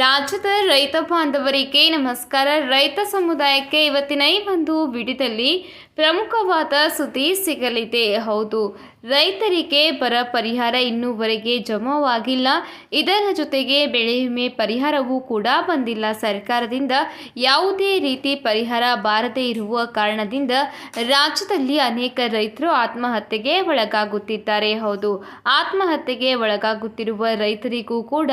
ರಾಜ್ಯದ ರೈತ ಬಾಂಧವರಿಗೆ ನಮಸ್ಕಾರ. ರೈತ ಸಮುದಾಯಕ್ಕೆ ಇವತ್ತಿನ ಈ ಒಂದು ವಿಡಿಯೋದಲ್ಲಿ ಪ್ರಮುಖವಾದ ಸುದ್ದಿ ಸಿಗಲಿದೆ. ಹೌದು, ರೈತರಿಗೆ ಬರ ಪರಿಹಾರ ಇನ್ನೂವರೆಗೆ ಜಮಾವಾಗಿಲ್ಲ. ಇದರ ಜೊತೆಗೆ ಬೆಳೆ ವಿಮೆ ಪರಿಹಾರವೂ ಕೂಡ ಬಂದಿಲ್ಲ. ಸರ್ಕಾರದಿಂದ ಯಾವುದೇ ರೀತಿ ಪರಿಹಾರ ಬಾರದೇ ಇರುವ ಕಾರಣದಿಂದ ರಾಜ್ಯದಲ್ಲಿ ಅನೇಕ ರೈತರು ಆತ್ಮಹತ್ಯೆಗೆ ಒಳಗಾಗುತ್ತಿದ್ದಾರೆ. ಹೌದು, ಆತ್ಮಹತ್ಯೆಗೆ ಒಳಗಾಗುತ್ತಿರುವ ರೈತರಿಗೂ ಕೂಡ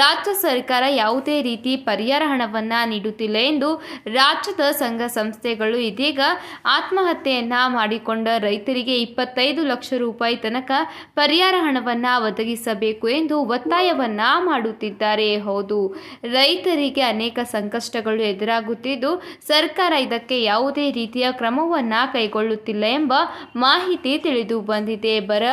ರಾಜ್ಯ ಸರ್ಕಾರ ಯಾವುದೇ ರೀತಿ ಪರಿಹಾರ ಹಣವನ್ನು ನೀಡುತ್ತಿಲ್ಲ ಎಂದು ರಾಜ್ಯದ ಸಂಘ ಸಂಸ್ಥೆಗಳು ಇದೀಗ ಆತ್ಮಹತ್ಯೆಯನ್ನ ಮಾಡಿಕೊಂಡ ರೈತರಿಗೆ ಇಪ್ಪತ್ತೈದು ಲಕ್ಷ ರೂಪಾಯಿ ತನಕ ಪರಿಹಾರ ಹಣವನ್ನು ಒದಗಿಸಬೇಕು ಎಂದು ಒತ್ತಾಯವನ್ನ ಮಾಡುತ್ತಿದ್ದಾರೆ. ಹೌದು, ರೈತರಿಗೆ ಅನೇಕ ಸಂಕಷ್ಟಗಳು ಎದುರಾಗುತ್ತಿದ್ದು ಸರ್ಕಾರ ಇದಕ್ಕೆ ಯಾವುದೇ ರೀತಿಯ ಕ್ರಮವನ್ನ ಕೈಗೊಳ್ಳುತ್ತಿಲ್ಲ ಎಂಬ ಮಾಹಿತಿ ತಿಳಿದು ಬಂದಿದೆ. ಬರ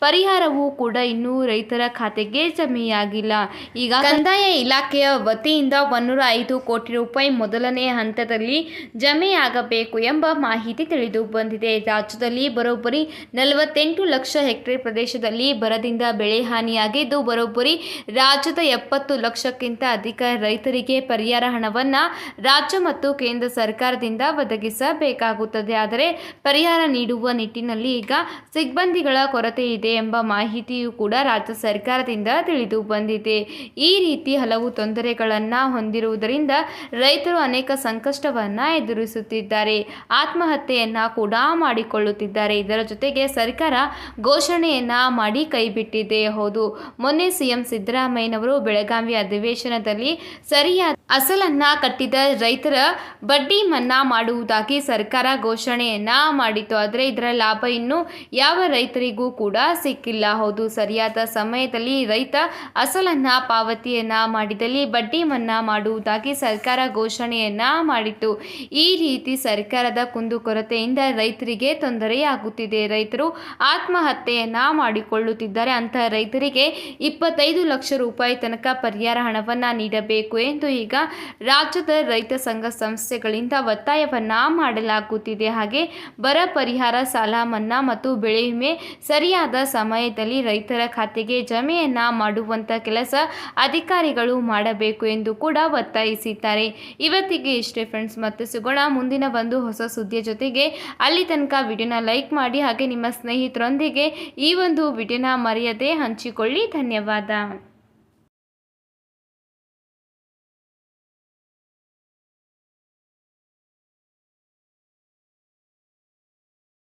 ಪರಿಹಾರವೂ ಕೂಡ ಇನ್ನೂ ರೈತರ ಖಾತೆಗೆ ಜಮೆಯಾಗಿಲ್ಲ. ಈಗ ಕಂದಾಯ ಇಲಾಖೆಯ ವತಿಯಿಂದ ಒನ್ನೂರ ಐದು ಕೋಟಿ ರೂಪಾಯಿ ಮೊದಲನೇ ಹಂತದಲ್ಲಿ ಜಮೆಯಾಗಬೇಕು ಎಂಬ ಮಾಹಿತಿ ತಿಳಿದು ಬಂದಿದೆ. ರಾಜ್ಯದಲ್ಲಿ ಬರೋಬ್ಬರಿ ನಲವತ್ತೆಂಟು ಲಕ್ಷ ಹೆಕ್ಟೇರ್ ಪ್ರದೇಶದಲ್ಲಿ ಬರದಿಂದ ಬೆಳೆ ಹಾನಿಯಾಗಿದ್ದು, ಬರೋಬ್ಬರಿ ರಾಜ್ಯದ ಎಪ್ಪತ್ತು ಲಕ್ಷಕ್ಕಿಂತ ಅಧಿಕ ರೈತರಿಗೆ ಪರಿಹಾರ ಹಣವನ್ನು ರಾಜ್ಯ ಮತ್ತು ಕೇಂದ್ರ ಸರ್ಕಾರದಿಂದ ಒದಗಿಸಬೇಕಾಗುತ್ತದೆ. ಆದರೆ ಪರಿಹಾರ ನೀಡುವ ನಿಟ್ಟಿನಲ್ಲಿ ಈಗ ಸಿಬ್ಬಂದಿಗಳ ಕೊರತೆ ಇದೆ ಎಂಬ ಮಾಹಿತಿಯೂ ಕೂಡ ರಾಜ್ಯ ಸರ್ಕಾರದಿಂದ ತಿಳಿದು ಬಂದಿದೆ. ಈ ರೀತಿ ಹಲವು ತೊಂದರೆಗಳನ್ನು ಹೊಂದಿರುವುದರಿಂದ ರೈತರು ಅನೇಕ ಸಂಕಷ್ಟವನ್ನು ಎದುರಿಸುತ್ತಿದ್ದಾರೆ. ಆತ್ಮಹತ್ಯೆಯನ್ನ ಕೂಡ ಮಾಡಿಕೊಳ್ಳುತ್ತಿದ್ದಾರೆ. ಇದರ ಜೊತೆಗೆ ಸರ್ಕಾರ ಘೋಷಣೆಯನ್ನ ಮಾಡಿ ಕೈಬಿಟ್ಟಿದೆ ಹೌದು, ಮೊನ್ನೆ ಸಿಎಂ ಸಿದ್ದರಾಮಯ್ಯನವರು ಬೆಳಗಾವಿ ಅಧಿವೇಶನದಲ್ಲಿ ಸರಿಯಾದ ಅಸಲನ್ನ ಕಟ್ಟಿದ ರೈತರ ಬಡ್ಡಿ ಮನ್ನಾ ಮಾಡುವುದಾಗಿ ಸರ್ಕಾರ ಘೋಷಣೆಯನ್ನ ಮಾಡಿತು ಆದರೆ ಇದರ ಲಾಭ ಇನ್ನೂ ಯಾವ ರೈತರಿಗೂ ಕೂಡ ಸಿಕ್ಕಿಲ್ಲ. ಹೌದು, ಸರಿಯಾದ ಸಮಯದಲ್ಲಿ ರೈತ ಅಸಲನ್ನ ಪಾವತಿಯನ್ನ ಮಾಡಿದಲ್ಲಿ ಬಡ್ಡಿ ಮನ್ನಾ ಮಾಡುವುದಾಗಿ ಸರ್ಕಾರ ಘೋಷಣೆಯನ್ನ ಮಾಡಿತ್ತು. ಈ ರೀತಿ ಸರ್ಕಾರದ ಕುಂದುಕೊರತೆಯಿಂದ ರೈತರಿಗೆ ತೊಂದರೆಯಾಗುತ್ತಿದೆ. ರೈತರು ಆತ್ಮಹತ್ಯೆಯನ್ನ ಮಾಡಿಕೊಳ್ಳುತ್ತಿದ್ದಾರೆ. ಅಂತಹ ರೈತರಿಗೆ ಇಪ್ಪತ್ತೈದು ಲಕ್ಷ ರೂಪಾಯಿ ತನಕ ಪರಿಹಾರ ಹಣವನ್ನ ನೀಡಬೇಕು ಎಂದು ಈಗ ರಾಜ್ಯದ ರೈತ ಸಂಘ ಸಂಸ್ಥೆಗಳಿಂದ ಒತ್ತಾಯವನ್ನ ಮಾಡಲಾಗುತ್ತಿದೆ. ಹಾಗೆ ಬರ ಪರಿಹಾರ, ಸಾಲ ಮನ್ನಾ ಮತ್ತು ಬೆಳೆ ವಿಮೆ ಸರಿಯಾದ ಸಮಯದಲ್ಲಿ ರೈತರ ಖಾತೆಗೆ ಜಮೆಯನ್ನ ಮಾಡುವಂತ ಕೆಲಸ ಅಧಿಕಾರಿಗಳು ಮಾಡಬೇಕು ಎಂದು ಕೂಡ ಒತ್ತಾಯಿಸಿದ್ದಾರೆ. ಇವತ್ತಿಗೆ ಇಷ್ಟೇ ಫ್ರೆಂಡ್ಸ್ ಮತ್ತೆ ಸಿಗೋಣ ಮುಂದಿನ ಒಂದು ಹೊಸ ಸುದ್ದಿಯ ಜೊತೆಗೆ. ಅಲ್ಲಿ ತನಕ ವಿಡಿಯೋನ ಲೈಕ್ ಮಾಡಿ, ಹಾಗೆ ನಿಮ್ಮ ಸ್ನೇಹಿತರೊಂದಿಗೆ ಈ ಒಂದು ವಿಡಿಯೋನ ಮರೆಯದೆ ಹಂಚಿಕೊಳ್ಳಿ. ಧನ್ಯವಾದ.